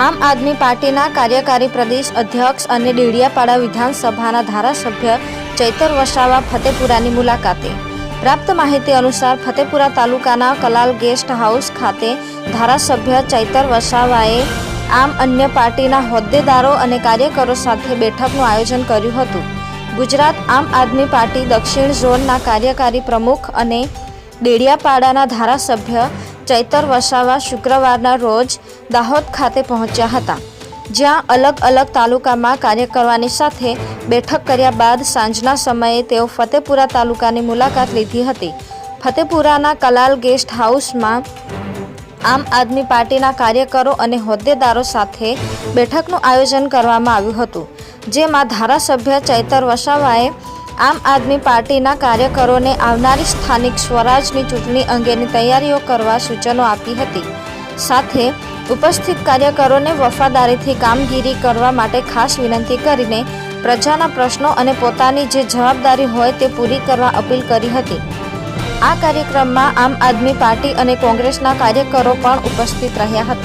આમ આદમી પાર્ટીના કાર્યકારી પ્રદેશ અધ્યક્ષ અને ડેડિયાપાડા વિધાનસભાના ધારાસભ્ય ચૈતર વસાવા ફતેપુરાની મુલાકાતે. પ્રાપ્ત માહિતી અનુસાર ફતેપુરા તાલુકાના કલાલ ગેસ્ટ હાઉસ ખાતે ધારાસભ્ય ચૈતર વસાવાએ આમ અન્ય પાર્ટીના હોદ્દેદારો અને કાર્યકરો સાથે બેઠકનું આયોજન કર્યું હતું. ગુજરાત આમ આદમી પાર્ટી દક્ષિણ ઝોનના કાર્યકારી પ્રમુખ અને ડેડિયાપાડાના ધારાસભ્ય ચૈતર વસાવા શુક્રવારના રોજ દાહોદ ખાતે પહોંચ્યા હતા. જ્યાં અલગ અલગ તાલુકામાં કાર્ય કરવાની સાથે બેઠક કર્યા બાદ સાંજના સમયે તેઓ ફતેપુરા તાલુકાની મુલાકાત લીધી હતી. ફતેપુરાના કલાલ ગેસ્ટ હાઉસમાં આમ આદમી પાર્ટીના કાર્યકરો અને હોદ્દેદારો સાથે બેઠકનું આયોજન કરવામાં આવ્યું હતું, જેમાં ધારાસભ્ય ચૈતર વસાવાએ આમ આદમી પાર્ટીના કાર્યકરોને આવનારી સ્થાનિક સ્વરાજની ચૂંટણી અંગેની તૈયારીઓ કરવા સૂચનો આપી હતી. સાથે ઉપસ્થિત કાર્યકરોને વફાદારીથી કામગીરી કરવા માટે ખાસ વિનંતી કરીને પ્રજાના પ્રશ્નો અને પોતાની જે જવાબદારી હોય તે પૂરી કરવા અપીલ કરી હતી. આ કાર્યક્રમમાં આમ આદમી પાર્ટી અને કોંગ્રેસના કાર્યકરો પણ ઉપસ્થિત રહ્યા હતા.